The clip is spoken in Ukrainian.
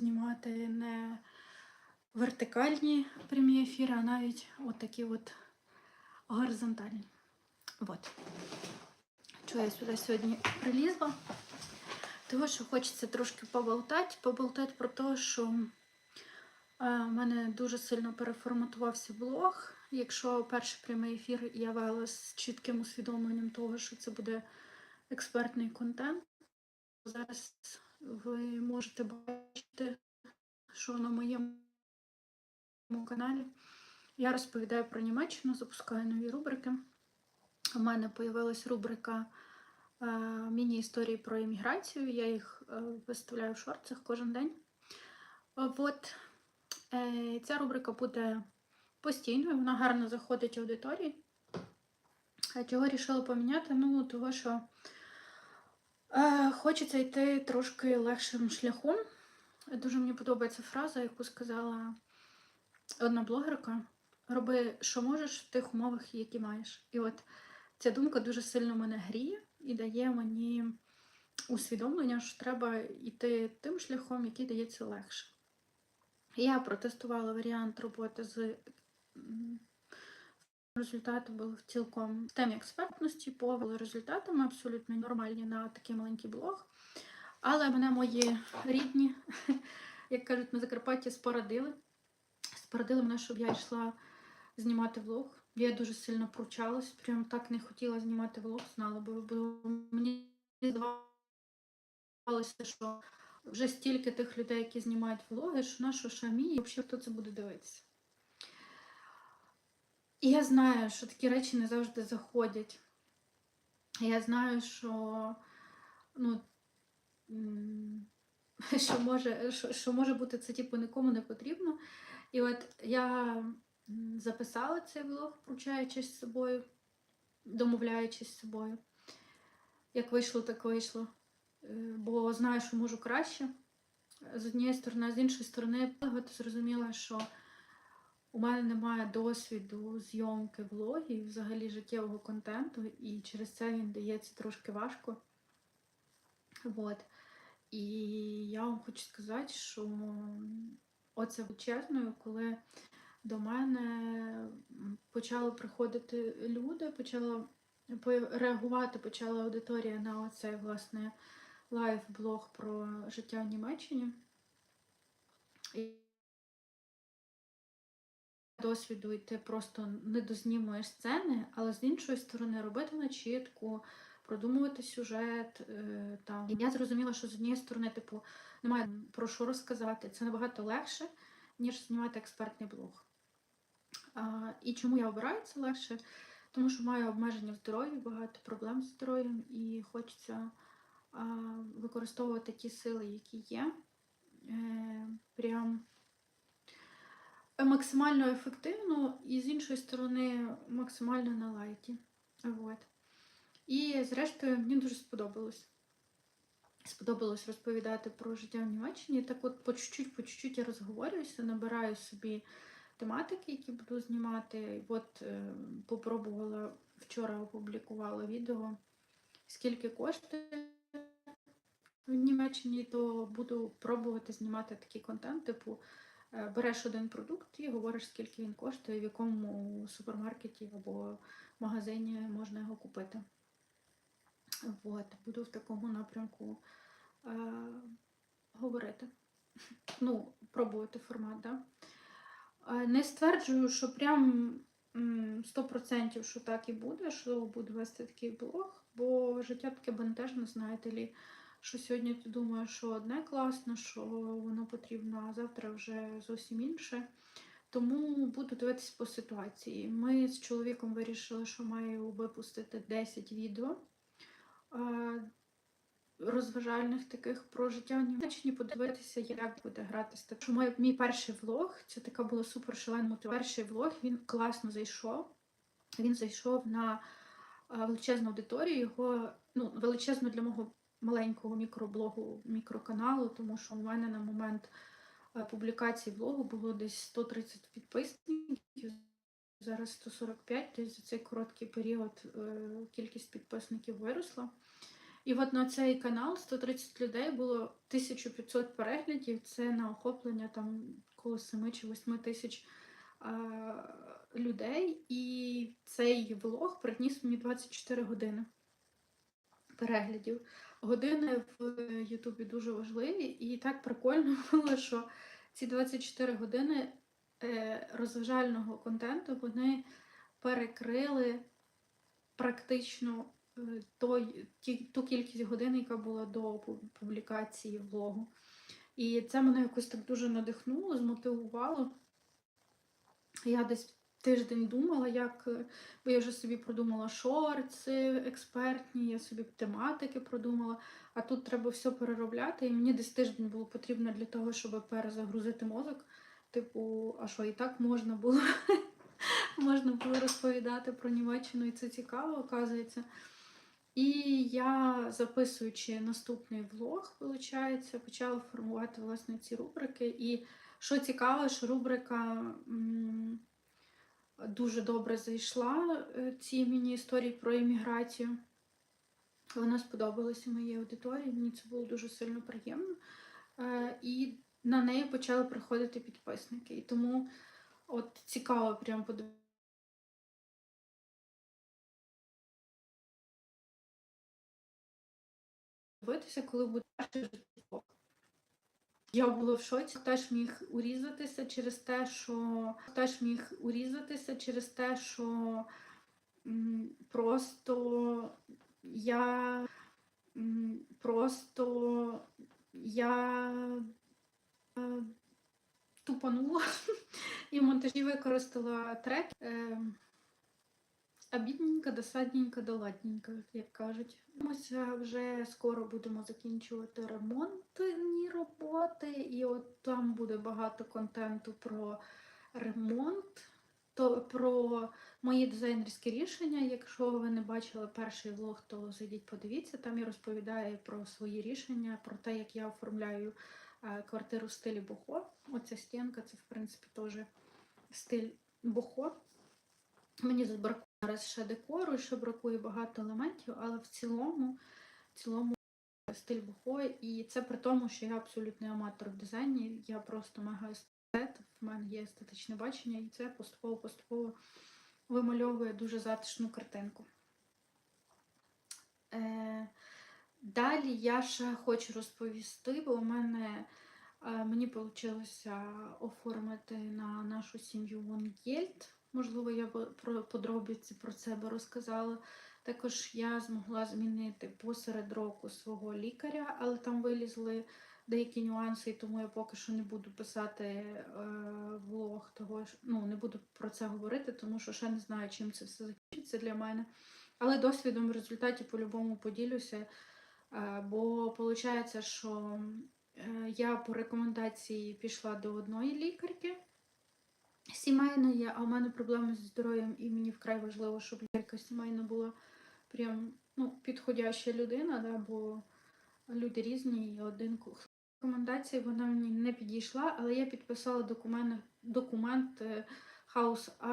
знімати не вертикальні прямі ефіри, а навіть от такі от горизонтальні. От. Чого я сюди сьогодні прилізла? Того, що хочеться трошки поболтати, поболтати про те, що е, в мене дуже сильно переформатувався блог. Якщо перший прямий ефір я вела з чітким усвідомленням того, що це буде експертний контент, зараз ви можете бачити, що на моєму каналі я розповідаю про Німеччину, запускаю нові рубрики. У мене з'явилась рубрика е, міні-історії про імміграцію. Я їх е, виставляю в шорцах кожен день. От е, ця рубрика буде постійною, вона гарно заходить аудиторії. Чого вирішила поміняти? Ну, того, що хочеться йти трошки легшим шляхом. Дуже мені подобається фраза, яку сказала одна блогерка. Роби, що можеш в тих умовах, які маєш. І от ця думка дуже сильно мене гріє і дає мені усвідомлення, що треба йти тим шляхом, який дається легше. Я протестувала варіант роботи з результати були цілком в темі експертності, по результатами абсолютно нормальні на такий маленький блог. Але мене мої рідні, як кажуть, на Закарпатті спорадили. Спорадили мене, щоб я йшла знімати влог. Я дуже сильно пручалась, прям так не хотіла знімати влог, знала, бо мені здавалося, що вже стільки тих людей, які знімають влоги, що нашу шамі, і взагалі хто це буде дивитися. І я знаю, що такі речі не завжди заходять. Я знаю, що ну, що може, що, що може бути це типу нікому не потрібно. І от я записала цей влог, пручаючись з собою, домовляючись з собою. Як вийшло, так вийшло. Е, Бо знаю, що можу краще. З однієї сторони, а з іншої сторони, я зрозуміла, що у мене немає досвіду зйомки влогів, взагалі життєвого контенту, і через це він дається трошки важко. Вот. І я вам хочу сказати, що оце чесною, коли до мене почали приходити люди, почала по- реагувати почала аудиторія на оцей власне лайв-блог про життя в Німеччині. І досвіду йти просто не дознімуєш сцени, але з іншої сторони робити начітку, продумувати сюжет. е, Там. І я зрозуміла, що з однієї сторони, типу, немає про що розказати. Це набагато легше, ніж знімати експертний блог. А, і чому я обираю це легше? Тому що маю обмеження в здоров'ї, багато проблем з здоров'ям, і хочеться а, використовувати ті сили, які є. Е, прям максимально ефективно і з іншої сторони максимально на лайті. Вот. І зрештою мені дуже сподобалось. Сподобалось розповідати про життя в Німеччині. Так от по чуть-чуть, по чуть-чуть я розговорююся, набираю собі тематики, які буду знімати. От е, попробувала вчора опублікувала відео, скільки коштує в Німеччині, то буду пробувати знімати такий контент, типу береш один продукт і говориш, скільки він коштує, в якому супермаркеті або магазині можна його купити. От, буду в такому напрямку е, говорити. Ну, пробувати формат, да? Е, Не стверджую, що прям 100% що так і буде, що буду вести такий блог, бо життя таке бентежне, знаєте лі, що сьогодні ти думаєш, що одне класно, що воно потрібно, а завтра вже зовсім інше. Тому буду дивитися по ситуації. Ми з чоловіком вирішили, що маю випустити 10 відео е, розважальних таких про життя Німеччині, подивитися, як буде гратися. Так що мій, мій перший влог, це така була супер шалена. Перший влог він класно зайшов. Він зайшов на е, величезну аудиторію, його ну, величезну для мого маленького мікроблогу, мікроканалу, тому що у мене на момент е, публікації блогу було десь 130 підписників. Зараз 145, тобто за цей короткий період е, кількість підписників виросла. І от на цей канал 130 людей було 1500 переглядів. Це на охоплення там коло 7 чи 8 тисяч а, людей. І цей влог приніс мені 24 години переглядів. Години в Ютубі дуже важливі, і так прикольно було, що ці 24 години е, розважального контенту вони перекрили практично е, той, ту кількість годин, яка була до публікації влогу. І це мене якось так дуже надихнуло, змотивувало. Я десь тиждень думала, як, е, бо я вже собі продумала шорти експертні, я собі тематики продумала, а тут треба все переробляти. І мені десь тиждень було потрібно для того, щоб перезагрузити мозок. Типу, а що і так можна було можна було розповідати про Німеччину, і це цікаво, оказується. І я, записуючи наступний влог, виходить, почала формувати власне ці рубрики. І що цікаво, що рубрика м, дуже добре зайшла е, ці міні-історії про імміграцію. Вона сподобалася моїй аудиторії, мені це було дуже сильно приємно. Е, І на неї почали приходити підписники. І тому от цікаво прям подивитися. дивитися, коли буде перший житло. Я була в шоці, теж міг урізатися через те, що теж міг урізатися через те, що просто я просто я е, тупанула і в монтажі використала трек. Е, Обідненько, досадненько, доладненько, як кажуть. Ми вже скоро будемо закінчувати ремонтні роботи, і от там буде багато контенту про ремонт, то про мої дизайнерські рішення. Якщо ви не бачили перший влог, то зайдіть, подивіться. Там я розповідаю про свої рішення, про те, як я оформляю е, квартиру в стилі бохо. Оця стінка, це в принципі теж стиль бохо. Мені бракує зараз ще декору, ще бракує багато елементів, але в цілому, в цілому стиль бухо. І це при тому, що я абсолютний аматор в дизайні. Я просто мега естет, в мене є естетичне бачення, і це поступово-поступово вимальовує дуже затишну картинку. Е, далі я ще хочу розповісти, бо у мене е, мені вийшло оформити на нашу сім'ю Вонгельд. Можливо, я про подробиці про це розказала. Також я змогла змінити посеред року свого лікаря, але там вилізли деякі нюанси, і тому я поки що не буду писати е, влог того, ну не буду про це говорити, тому що ще не знаю, чим це все закінчиться для мене. Але досвідом в результаті по-любому поділюся. Е, бо виходить, що е, я по рекомендації пішла до одної лікарки сімейної, а у мене проблеми зі здоров'ям, і мені вкрай важливо, щоб лікарка сімейна була прям ну, підходяща людина, да, бо люди різні, і один рекомендації вона мені не підійшла, але я підписала документ, документ е, House